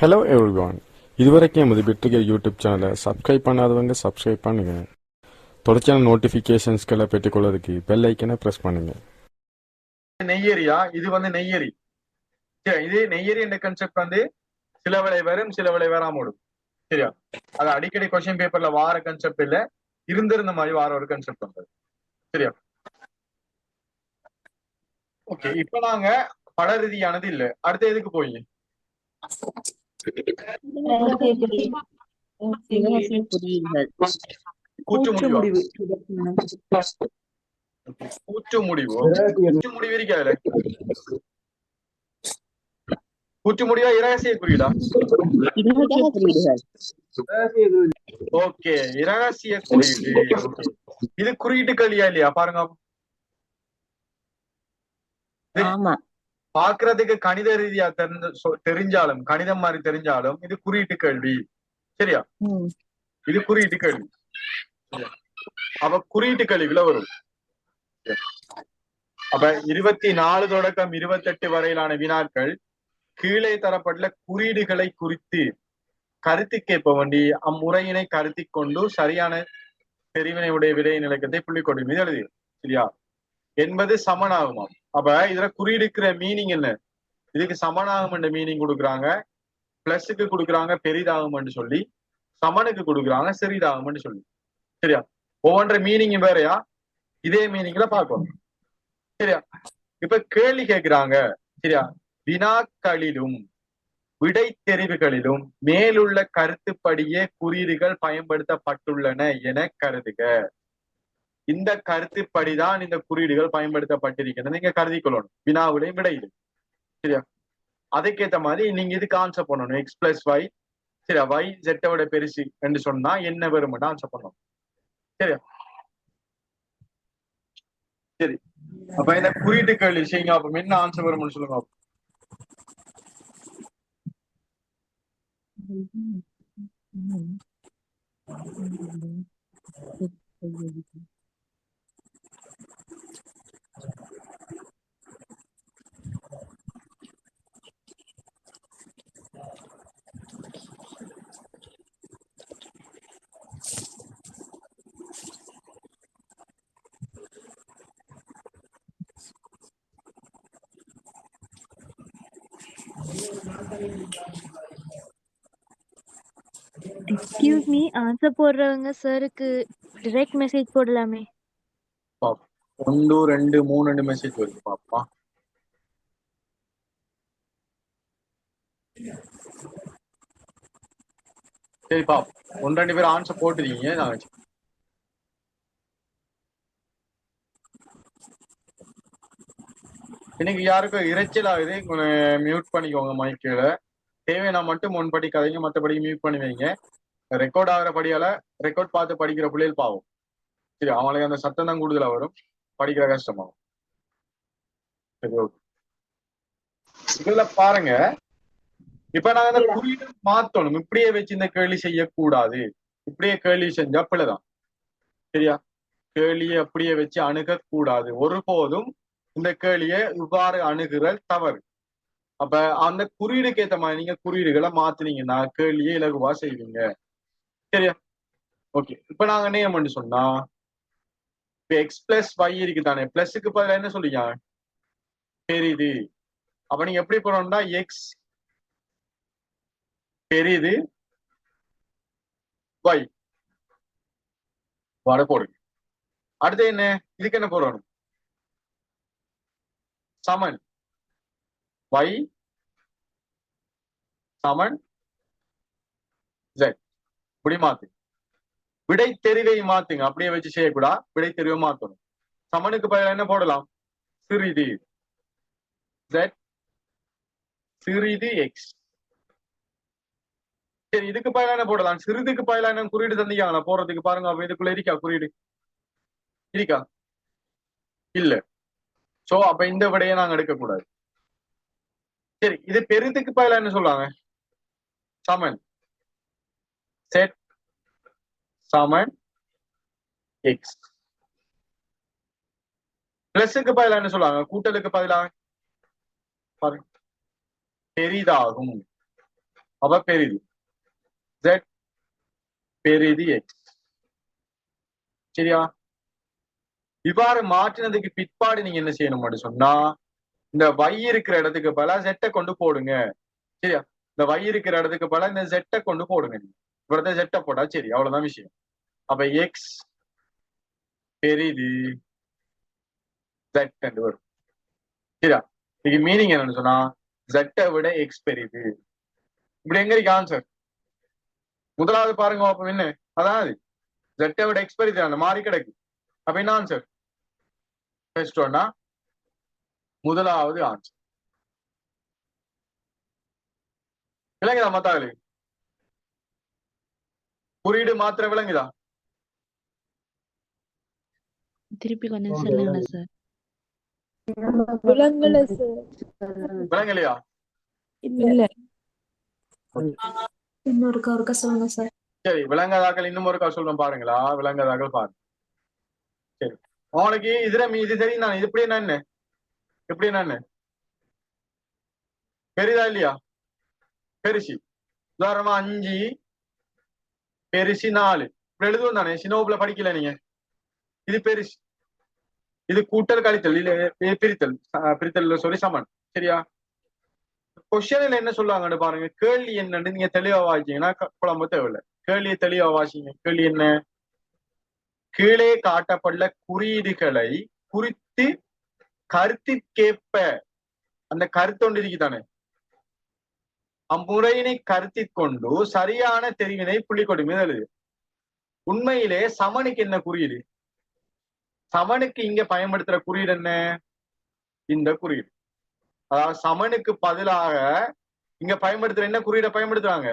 Hello everyone இதுவரைக்கும் எமது பிட்ரிகர் யூடியூப் சேனலை சப்ஸ்கிரைப் பண்ணாதவங்க சப்ஸ்கிரைப் பண்ணுங்க. தொடர்ச்சியான நோட்டிஃபிகேஷன்ஸ்களை பெற்றுக்கொள்வதற்கு பெல் ஐக்கனை ப்ரெஸ் பண்ணுங்க. நெய்யரியா இது வந்து நெய்யரி சரி, இது நெய்யரி என்ற கன்செப்ட் வந்து சில விலை வரும் சில விலை வராம விடும் சரியா? அது அடிக்கடி கொஸ்டின் பேப்பர்ல வார கன்செப்ட் இல்ல இருந்திருந்த மாதிரி வார ஒரு கன்செப்ட் வந்தது. சரியா? ஓகே இப்ப நாங்க பட ரீதியானது இல்ல. அடுத்த எதுக்கு போய் கூற்று முடிவு முடிவு கூச்சு முடிவு கூச்சு முடிவு இருக்காதுல கூச்சு முடிவா இரகசிய குறியீடா ஓகே இரகசிய குறியீடு. இது குறியீட்டு கலியா இல்லையா? பாருங்க. ஆமா. பாக்குறதுக்கு கணித ரீதியா தெரிஞ்ச தெரிஞ்சாலும் கணிதம் மாதிரி தெரிஞ்சாலும் இது குறியீட்டு கேள்வி. சரியா. இது குறியீட்டு கேள்வி? அப்ப குறியீட்டு கேள்விக்குள்ள வரும். அப்ப இருபத்தி நாலு தொடக்கம் இருபத்தெட்டு வரையிலான வினாக்கள் கீழே தரப்பட்டுள்ள குறியீடுகளை குறித்து கருத்து கேட்ப வேண்டி அம்முறையினை கருத்திக் கொண்டு சரியான தெரிவினை உடைய விடை நிலக்கத்தை புள்ளி கொண்டு மீது எழுது சரியா? என்பது சமனாகுமாம். அப்ப இதுல குறியீடுக்கிற மீனிங் என்ன? இதுக்கு சமனாகும் என்ற மீனிங் கொடுக்குறாங்க பிளஸுக்கு கொடுக்குறாங்க பெரிதாகும்னு சொல்லி. சமனுக்கு கொடுக்குறாங்க சிறிதாகும்னு சொல்லி. சரியா? ஒவ்வொன்ற மீனிங் வேறயா? இதே மீனிங்ல பார்க்கணும். சரியா? இப்ப கேள்வி கேட்கிறாங்க சரியா? வினாக்களிலும் விடை தெரிவுகளிலும் மேலுள்ள கருத்துப்படியே குறியீடுகள் பயன்படுத்தப்பட்டுள்ளன என கருதுக. இந்த கருத்துப்படிதான் இந்த குறியீடுகள் பயன்படுத்தப்பட்டிருக்கின்றன. நீங்க கருதி கொள்ளணும் வினாவுடைய விடையில் சரியா? அதுக்கேத்த மாதிரி நீங்க இதுக்கு ஆன்சர் பண்ணணும். எக்ஸ் பிளஸ் ஒய் சரியா? ஒய் ஜெட்டை விட பெருசு என்று சொன்னா என்ன வரும்னு ஆன்சர் பண்ணணும். சரியா? சரி. அப்ப இந்த குறியீட்டு கேள்வி செய்யுங்க அப்ப என்ன ஆன்சர் வரும்னு சொல்லுங்க. அப்ப. எக்ஸ்கியூஸ் மீ ஆன்சர் போடுறவங்க சாருக்கு டைரக்ட் மெசேஜ் போடலாமே. ஒன்று ரெண்டு மூணு ரெண்டு மெசேஜ் வருது பாப்பா. சரி பாப் ஒன்று ரெண்டு பேர் ஆன்சர் போட்டுருக்கீங்க நான் வச்சு இன்னைக்கு யாருக்கும் இரைச்சல் ஆகுது. மியூட் பண்ணிக்கோங்க மைக்கில் தேவைன்னா மட்டும் முன்படி கதைங்க மற்றபடி மியூட் பண்ணி வைங்க. ரெக்கார்ட் ஆகிற படியால ரெக்கார்ட் பார்த்து படிக்கிற பிள்ளைகள் பாவம். சரி அவங்களுக்கு அந்த சத்தம் தான் கூடுதலா வரும். படிக்கிற கஷ்டமாகும். சரி ஓகே இதுல பாருங்க. இப்ப நாங்க அந்த குறியீடு மாத்தணும். இப்படியே வச்சு இந்த கேள்வி செய்யக்கூடாது. இப்படியே கேள்வி செஞ்சா பிள்ளைதான் சரியா? கேள்வியை அப்படியே வச்சு அணுகக்கூடாது. ஒருபோதும் இந்த கேள்வியை இவ்வாறு அணுகுறல் தவறு. அப்ப அந்த குறியீடுக்கு ஏத்த மாதிரி நீங்க குறியீடுகளை மாத்துனீங்கன்னா கேள்வியை இலகுவா செய்வீங்க. சரியா? ஓகே இப்ப நாங்க நேம் சொன்னா இப்ப எக்ஸ் பிளஸ் ஒய் இருக்கு தானே. பிளஸுக்கு பதிலாக என்ன சொல்லியா பெரிது. அப்ப நீங்க எப்படி போறோம்னா எக்ஸ் பெரிது ஒய் வட போடுங்க. அடுத்து என்ன? இதுக்கு என்ன போடணும்? சமன். Y சமன் z. இப்படி மாத்து. விடை தெரிவை மாத்துங்க. அப்படியே வச்சு செய்யக்கூடா. விடை தெரிவை மாத்தணும். சமனுக்கு பதிலாக என்ன போடலாம்? சிறிது. Z சிறிது எக்ஸ் சரி இதுக்கு பதிலா என்ன போடலாம்? சிறிதுக்கு பதிலா என்ன குறியீடு தந்திக்காங்களா போறதுக்கு பாருங்க. அப்ப இதுக்குள்ள இருக்கா? குறியீடு. இருக்கா? இல்ல. சோ அப்ப இந்த விடையை நாங்க எடுக்கக்கூடாது. சரி இது பெரிதுக்கு பதிலா என்ன சொல்லுவாங்க சமன். செட் சமன் எக்ஸ் பிளஸுக்கு பதிலா என்ன சொல்லுவாங்க கூட்டலுக்கு பதிலா? பாருங்க. பெரிதாகும். அவ பெரிது. Z பெரிது எக்ஸ் சரியா? இவ்வாறு மாற்றினதுக்கு பிற்பாடு நீங்க என்ன செய்யணும் அப்படி சொன்னா இந்த வை இருக்கிற இடத்துக்கு பல செட்டை கொண்டு போடுங்க. சரியா? இந்த வை இருக்கிற இடத்துக்கு பல இந்த செட்டை கொண்டு போடுங்க. நீங்க இவ்வளவு செட்டை போட்டா சரி அவ்வளவுதான் விஷயம். அப்ப எக்ஸ் பெரிது ஜெட் என்று வரும். சரியா? இதுக்கு மீனிங் என்னன்னு சொன்னா ஜெட்டை விட எக்ஸ் பெரிது. இப்படி எங்க இருக்கு ஆன்சர் முதலாவது பாருங்க அப்ப என்ன? அதான் ஜெட்டை விட எக்ஸ் பெரிது அந்த மாறி கிடக்கு. அப்ப என்ன ஆன்சர் பேசிட்டோம்னா முதலாவது ஆன்சர் விளங்குதா மத்தாளு? குறியீடு மாத்திர விளங்குதா? திருப்பி கொஞ்சம் சொல்லுங்க சார். விளங்கலையா? இல்ல. இன்னொருக்கா ஒருக்கா சொல்லுங்க சார். சரி விளங்காதாக்கள் இன்னும் ஒருக்கா சொல்றேன் பாருங்களா? விளங்காதாக்கள் பாருங்க. சரி. அவனுக்கு இதுல இது தெரியும் நான் இது இப்படி என்ன? எப்படி என்ன? பெரிதா இல்லையா? பெருசி. உதாரணமா அஞ்சு பெருசி நாலு. இப்படி எழுதுவோம் தானே? சினோப்ல படிக்கல நீங்க. இது பெருசு. இது கூட்டல் கழித்தல். இல்ல இது பிரித்தல். பிரித்தல் சொல்லி சமன். சரியா? கொஸ்டின்ல என்ன சொல்லுவாங்கன்னு பாருங்க. கேள்வி என்னன்னு நீங்க தெளிவா வாசிச்சீங்கன்னா குழம்பு தேவையில்லை. கேள்வியை தெளிவா வாசிங்க. கேள்வி என்ன? கீழே காட்டப்பட்ட குறியீடுகளை குறித்து கருத்திற்கேற்ப அந்த கருத்தொண்டு இருக்குதானே அம்முறையினை கருத்திற் கொண்டு சரியான தெரிவினை புள்ளி கொடுமை எழுது உண்மையிலே சமனுக்கு என்ன குறியீடு? சமனுக்கு இங்க பயன்படுத்துற குறியீடு என்ன? இந்த குறியீடு. அதாவது சமனுக்கு பதிலாக இங்க பயன்படுத்துற என்ன குறியீடை பயன்படுத்துறாங்க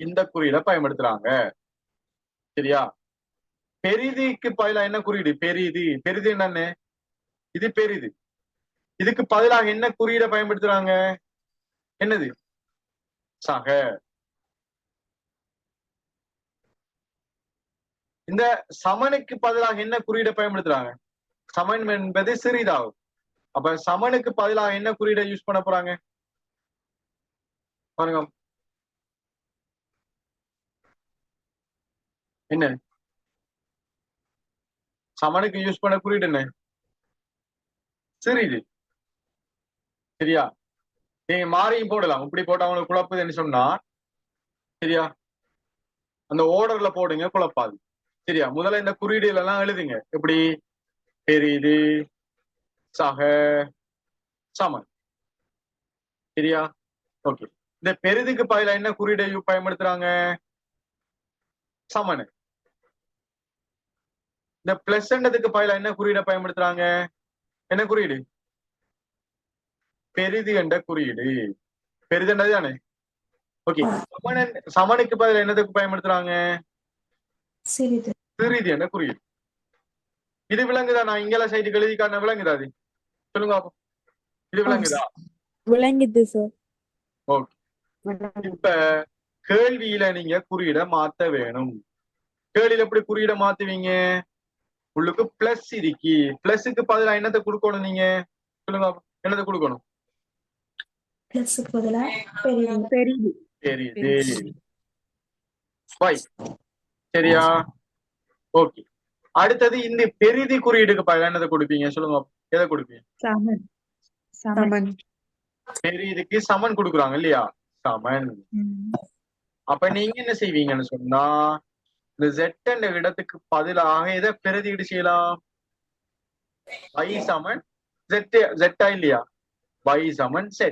இந்த குறியீடை பயன்படுத்துறாங்க சரியா? பெரிதுக்கு பதிலா என்ன குறியீடு? பெரிது. பெரிது என்னன்னு? இது பெரிது. இதுக்கு பதிலாக என்ன குறியீடை பயன்படுத்துறாங்க? என்னது? சக. இந்த சமனுக்கு பதிலாக என்ன குறியீடை பயன்படுத்துறாங்க? சமன் என்பது சிறிதாகும். அப்ப சமனுக்கு பதிலாக என்ன குறியீடை யூஸ் பண்ண போறாங்க? பாருங்க என்ன? சமனுக்கு யூஸ் பண்ண குறியீடு என்ன? சிறிது. சரியா? நீங்க மாறியும் போடலாம். இப்படி போட்டு அவங்களுக்கு குழப்புதுன்னு சொன்னா சரியா? அந்த ஓர்டர்ல போடுங்க குழப்பாது. சரியா? முதல்ல இந்த குறியீடுகள் எல்லாம் எழுதுங்க. எப்படி? பெரிது சக சமன். சரியா? ஓகே இந்த பெரிதுக்கு பதிலாக என்ன குறியீடை பயன்படுத்துறாங்க? சமனு. இந்த பிளஸ்ன்றதுக்கு பதிலா என்ன குறியீடை பயன்படுத்துறாங்க? என்ன குறியீடு? பெரிது என்ற குறியீடு. பெரிதுன்றது தானே? ஓகே சமன் சமனுக்கு பதிலா என்னதுக்கு பயன்படுத்துறாங்க? சிறிது. என்ற குறியீடு. இது விளங்குதா? நான் இங்கெல்ல சைட்டுக்கு எழுதி காட்டின விளங்குதா அது? சொல்லுங்க பாப்போம். இது விளங்குதா? விளங்குது சார் இப்ப கேள்வியில நீங்க குறியீட மாத்த வேணும். கேள்வியில எப்படி குறியீட மாத்துவீங்க? உள்ளுக்கு பிளஸ் இருக்கி. பிளஸ்க்கு பதிலா என்னத்தை கொடுக்கணும் நீங்க? சொல்லுங்க. என்னத்தை கொடுக்கணும்? சரியா? ஓகே அடுத்தது இந்த பெரிதி குறியீடுக்கு பதிலா என்னத்தை கொடுப்பீங்க? சொல்லுங்க. எதை கொடுப்பீங்க? சமன். சமன். பெரிதுக்கு சமன் கொடுக்குறாங்க இல்லையா? சமன். அப்ப நீங்க என்ன செய்வீங்கன்னு சொன்னா இந்த Z என்ற இடத்துக்கு பதிலாக எதை பிரதியீடு செய்யலாம்? Y சமன் Z Z இல்லையா? Y சமன் Z.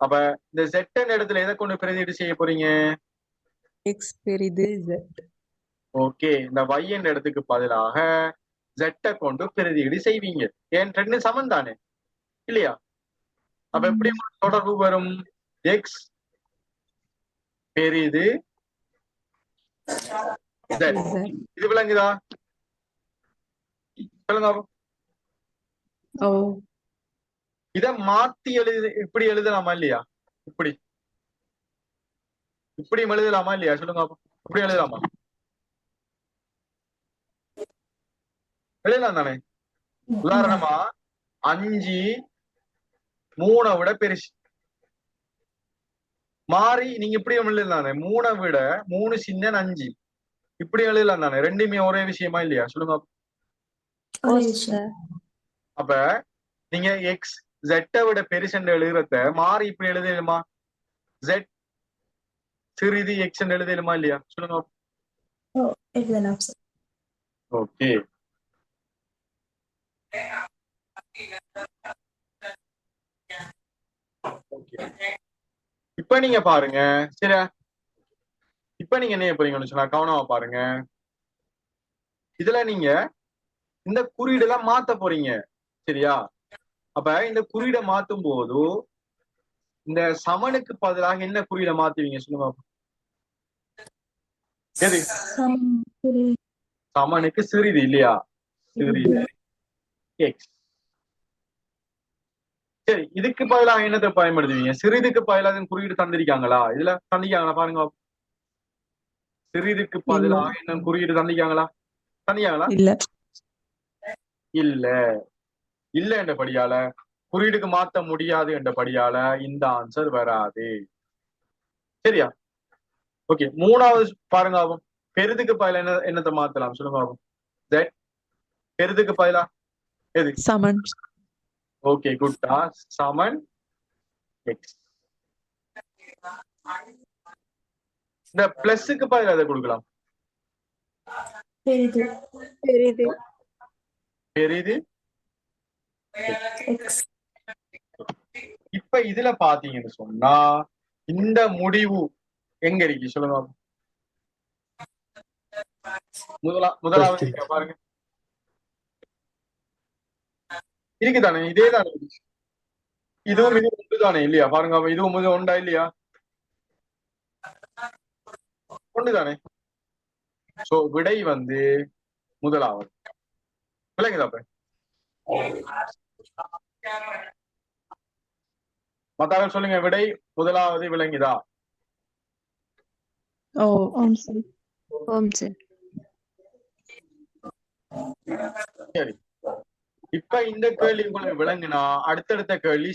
அப்ப இந்த Z என்ற இடத்துல எதை கொண்டு பிரதியீடு செய்ய போறீங்க? எக்ஸ் பெரிது Z. ஓகே இந்த y என்ற இடத்துக்கு பதிலாக Z கொண்டு பிரதியீடு செய்வீங்க. ஏன்? ரெண்டு சமன் தானே. இல்லையா? அப்ப எப்படி தொடர்பு வரும்? X பெரிது இது விளங்குதா சொல்லுங்க இத மாத்தி எழுது இப்படி எழுதலாமா இல்லையா? இப்படி. இப்படி எழுதலாமா இல்லையா? சொல்லுங்க. இப்படி எழுதலாமா? எழுதலாம் தானே? உதாரணமா அஞ்சு மூணை விட பெருசு. மாறி நீங்க இப்படி எழுதலாம் தானே? மூணை விட மூணு சின்ன அஞ்சு. இப்படி எழுதலாம் தானே ரெண்டுமே ஒரே விஷயமா இல்லையா? சொல்லுங்க. அப்ப நீங்க எக்ஸ் ஜெட்டை விட பெருசென்று எழுதுறத மாறி இப்படி எழுதலுமா? ஜெட் சிறிது எக்ஸ் எழுதலுமா இல்லையா? சொல்லுங்க. ஓ எழுதலாம் சார் ஓகே இப்ப நீங்க பாருங்க. சரியா இப்ப நீங்க என்ன போறீங்கன்னு சொன்னா கவனமா பாருங்க. இதுல நீங்க இந்த குறியீடெல்லாம் மாத்த போறீங்க. சரியா? அப்ப இந்த குறியீடை மாத்தும் போது இந்த சமனுக்கு பதிலாக என்ன குறியீடை மாத்துவீங்க சொல்லுங்க எது? சரி சமனுக்கு சிறிது இல்லையா? சிறிது. எக்ஸ் சரி இதுக்கு பதிலாக என்னத்தை பயன்படுத்துவீங்க? சிறிதுக்கு பதிலாக குறியீடு தந்திருக்காங்களா? இதுல தந்திருக்காங்களா? பாருங்க சிறிதுக்கு பதிலாக என்ன குறியீடு தந்திக்காங்களா? தந்திக்காங்களா? இல்ல. இல்ல. இல்ல என்றபடியால குறியீடுக்கு மாத்த முடியாது என்றபடியால இந்த ஆன்சர் வராது. சரியா? ஓகே மூணாவது பாருங்க ஆகும் பெரிதுக்கு பதிலா என்ன என்னத்தை மாத்தலாம் சொல்லுங்க ஆகும் பெரிதுக்கு பதிலா? எது? சமன். ஓகே குட்டா சமன். எக்ஸ் இந்த பிளஸ்க்கு பதிலா எதை கொடுக்கலாம். பெரிது பெரிது பெரிது எக்ஸ் இப்ப இதுல பாத்தீங்கன்னு சொன்னா இந்த முடிவு எங்க இருக்கு? சொல்லுங்க. முதலா முதலாவது பாருங்க. இருக்குதானே? இதே தானே இதுவும் இது ஒன்று தானே இல்லையா? பாருங்க அப்ப இதுவும் இது ஒன்றா இல்லையா? ஒண்ணுதானே? சோ விடை வந்து முதலாவது. விளங்குதா அப்ப? சொல்லுங்க விடை முதலாவது விளங்குதா? ஓ ஓம் சார். ஓம் சார். சரி. இப்ப இந்த கேள்வி உங்களுக்கு விளங்குனா அடுத்தடுத்த கேள்வி